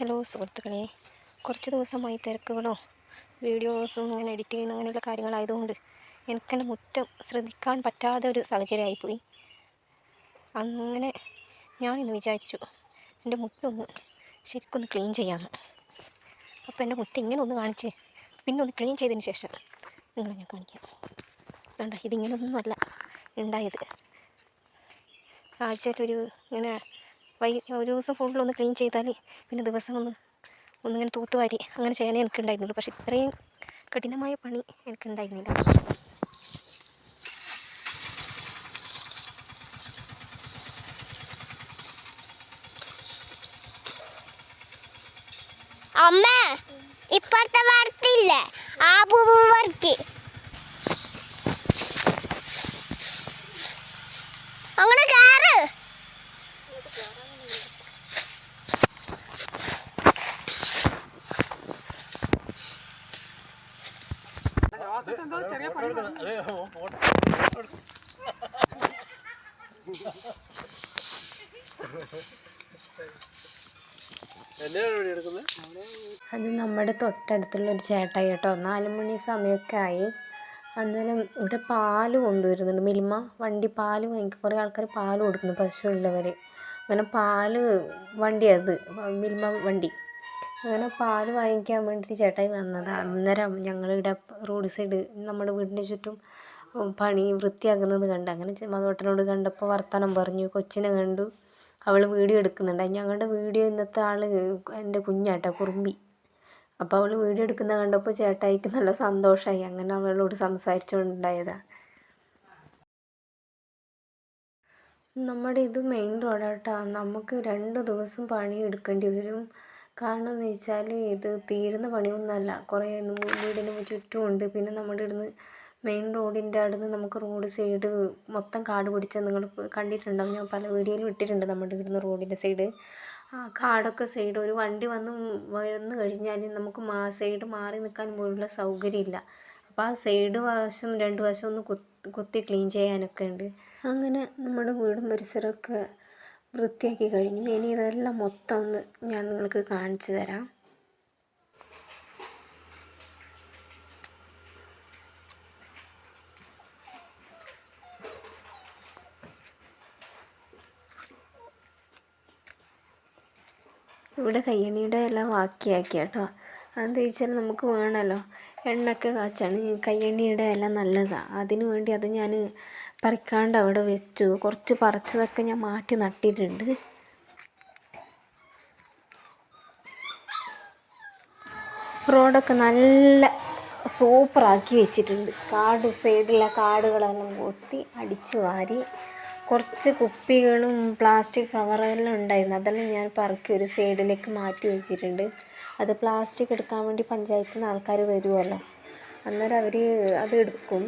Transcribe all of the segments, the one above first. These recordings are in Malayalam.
ഹലോ സുഹൃത്തുക്കളെ കുറച്ച് ദിവസമായി തിരക്കുകളോ വീഡിയോസും ഇങ്ങനെ എഡിറ്റ് ചെയ്യുന്ന അങ്ങനെയുള്ള കാര്യങ്ങളായതുകൊണ്ട് എനിക്കെന്റെ മുറ്റം ശ്രദ്ധിക്കാൻ പറ്റാതെ ഒരു സാഹചര്യമായിപ്പോയി. അങ്ങനെ ഞാൻ ഇന്ന് വിചാരിച്ചു എന്റെ മുറ്റൊന്ന് ശരിക്കൊന്ന് ക്ലീൻ ചെയ്യാമെന്ന് അപ്പോൾ എന്റെ മുറ്റം ഇങ്ങനെ ഒന്ന് കാണിച്ച് പിന്നെ ഒന്ന് ക്ലീൻ ചെയ്തതിന് ശേഷം നിങ്ങളെ ഞാൻ കാണിക്കാം. വേണ്ട ഇതിങ്ങനെയൊന്നുമല്ല ഉണ്ടായത്. ആഴ്ചയിലൊരു ഇങ്ങനെ വൈ ഒരു ദിവസം ഫുള്ളൊന്ന് ക്ലീൻ ചെയ്താൽ പിന്നെ ദിവസം ഒന്ന് ഒന്നിങ്ങനെ തൂത്തുവാരി അങ്ങനെ ചെയ്യാനേ എനിക്കുണ്ടായിരുന്നുള്ളൂ. പക്ഷെ ഇത്രയും കഠിനമായ പണി എനിക്കുണ്ടായിരുന്നില്ല. അമ്മ ഇപ്പോഴത്തെ വർക്കില്ലേ ആ പൂവ് വർക്ക് അങ്ങനെ കാറ് അത് നമ്മുടെ തൊട്ടടുത്തുള്ള ഒരു ചേട്ടായി കേട്ടോ. നാല് മണി സമയമൊക്കെ ആയി. അന്നേരം ഇവിടെ പാൽ കൊണ്ടുവരുന്നുണ്ട്. മിൽമ വണ്ടി പാൽ വാങ്ങിക്കും. കുറേ ആൾക്കാർ പാൽ കൊടുക്കുന്നു പശു ഉള്ളവർ അങ്ങനെ പാൽ വണ്ടി അത് മിൽമ വണ്ടി. അങ്ങനെ പാൽ വാങ്ങിക്കാൻ വേണ്ടിയിട്ട് ചേട്ടായി വന്നതാണ് അന്നേരം ഞങ്ങളിവിടെ റോഡ് സൈഡ് നമ്മുടെ വീടിന്റെ ചുറ്റും പണി വൃത്തിയാക്കുന്നത് കണ്ട് അങ്ങനെ മതോട്ടനോട് കണ്ടപ്പോൾ വർത്തമാനം പറഞ്ഞു. കൊച്ചിനെ കണ്ടു. അവൾ വീഡിയോ എടുക്കുന്നുണ്ട്. ഞങ്ങളുടെ വീഡിയോ ഇന്നത്തെ ആൾ എന്റെ കുഞ്ഞാട്ടോ കുറുമ്പി. അപ്പോൾ അവൾ വീഡിയോ എടുക്കുന്ന കണ്ടപ്പോൾ ചേട്ടായിക്ക് നല്ല സന്തോഷമായി. അങ്ങനെ അവളോട് സംസാരിച്ചുകൊണ്ടുണ്ടായതാണ് നമ്മുടെ ഇത് മെയിൻ റോഡാട്ടോ. നമുക്ക് രണ്ട് ദിവസം പണി എടുക്കേണ്ടി വരും. കാരണം എന്ന് വെച്ചാൽ ഇത് തീരുന്ന പണിയൊന്നുമല്ല കുറേ വീടിന് ചുറ്റുമുണ്ട്. പിന്നെ നമ്മുടെ ഇവിടുന്ന് മെയിൻ റോഡിന്റെ അവിടുന്ന് നമുക്ക് റോഡ് സൈഡ് മൊത്തം കാട് പിടിച്ച നിങ്ങൾ കണ്ടിട്ടുണ്ടാവും. ഞാൻ പല വീഡിയോയിലും ഇട്ടിട്ടുണ്ട് നമ്മുടെ ഇവിടുന്ന് റോഡിന്റെ സൈഡ് ആ കാടൊക്കെ സൈഡ് ഒരു വണ്ടി വന്ന് വന്നു കഴിഞ്ഞാൽ നമുക്ക് മാ സൈഡ് മാറി നിൽക്കാൻ പോലുള്ള സൗകര്യമില്ല. അപ്പോൾ ആ സൈഡ് വശം രണ്ട് വശം ഒന്ന് കുത്തി ക്ലീൻ ചെയ്യാനൊക്കെ ഉണ്ട്. അങ്ങനെ നമ്മുടെ വീടും പരിസരമൊക്കെ വൃത്തിയാക്കി കഴിഞ്ഞു. ഇനി ഇതെല്ലാം മൊത്തം ഒന്ന് ഞാൻ നിങ്ങൾക്ക് കാണിച്ചു തരാം. ഇവിടെ കയ്യണിയുടെ എല്ലാം ബാക്കിയാക്കി കേട്ടോ. അതെന്താ വെച്ചാൽ നമുക്ക് വേണമല്ലോ. എണ്ണയൊക്കെ കാച്ചാണ്. കയ്യണിയുടെ എല്ലാം നല്ലതാണ് അതിനു വേണ്ടി അത് ഞാൻ പറിക്കാണ്ട് അവിടെ വെച്ചു. കുറച്ച് പറിച്ചതൊക്കെ ഞാൻ മാറ്റി നട്ടിട്ടുണ്ട്. റോഡൊക്കെ നല്ല സൂപ്പറാക്കി വെച്ചിട്ടുണ്ട്. കാട് സൈഡിലെ കാടുകളെല്ലാം കൊത്തി അടിച്ച് വാരി കുറച്ച് കുപ്പികളും പ്ലാസ്റ്റിക് കവറെല്ലാം ഉണ്ടായിരുന്നു. അതെല്ലാം ഞാൻ പറക്കി. ഒരു സൈഡിലേക്ക് മാറ്റി വെച്ചിട്ടുണ്ട്. അത് പ്ലാസ്റ്റിക് എടുക്കാൻ വേണ്ടി പഞ്ചായത്തിൽ നിന്ന് ആൾക്കാർ വരുമല്ലോ അന്നേരം അവർ അത് എടുക്കും.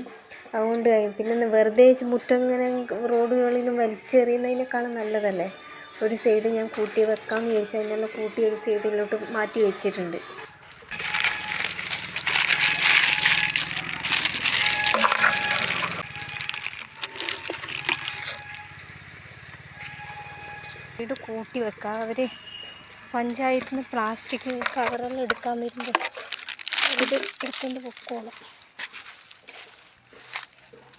അതുകൊണ്ട് പിന്നെ വെറുതെ മുറ്റം ഇങ്ങനെ റോഡുകളിലും വലിച്ചെറിയുന്നതിനേക്കാളും നല്ലതല്ലേ? ഒരു സൈഡ് ഞാൻ കൂട്ടി വെക്കാമെന്ന് വിചാരിച്ചു അതിനെല്ലാം കൂട്ടി ഒരു സൈഡിലോട്ട് മാറ്റി വെച്ചിട്ടുണ്ട്. വീട് കൂട്ടി വെക്കാം. അവർ പഞ്ചായത്തിൽ നിന്ന് പ്ലാസ്റ്റിക് കവറെല്ലാം എടുക്കാൻ വരുമ്പോൾ ഇത് എടുത്തുകൊണ്ട് പൊക്കോളാം.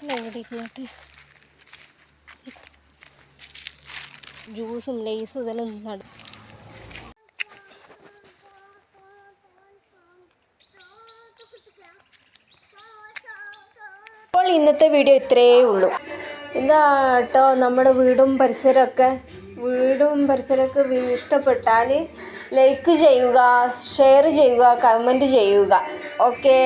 ഇരുന്നിട്ട് ജ്യൂസും ലേസും ഇതെല്ലാം നട ഇന്നത്തെ വീഡിയോ ഇത്രയേ ഉള്ളൂ. എന്താ കേട്ടോ നമ്മുടെ വീടും പരിസരമൊക്കെ. വീടും പരിസരമൊക്കെ ഇഷ്ടപ്പെട്ടാൽ ലൈക്ക് ചെയ്യുക ഷെയർ ചെയ്യുക കമന്റ് ചെയ്യുക. ഓക്കേ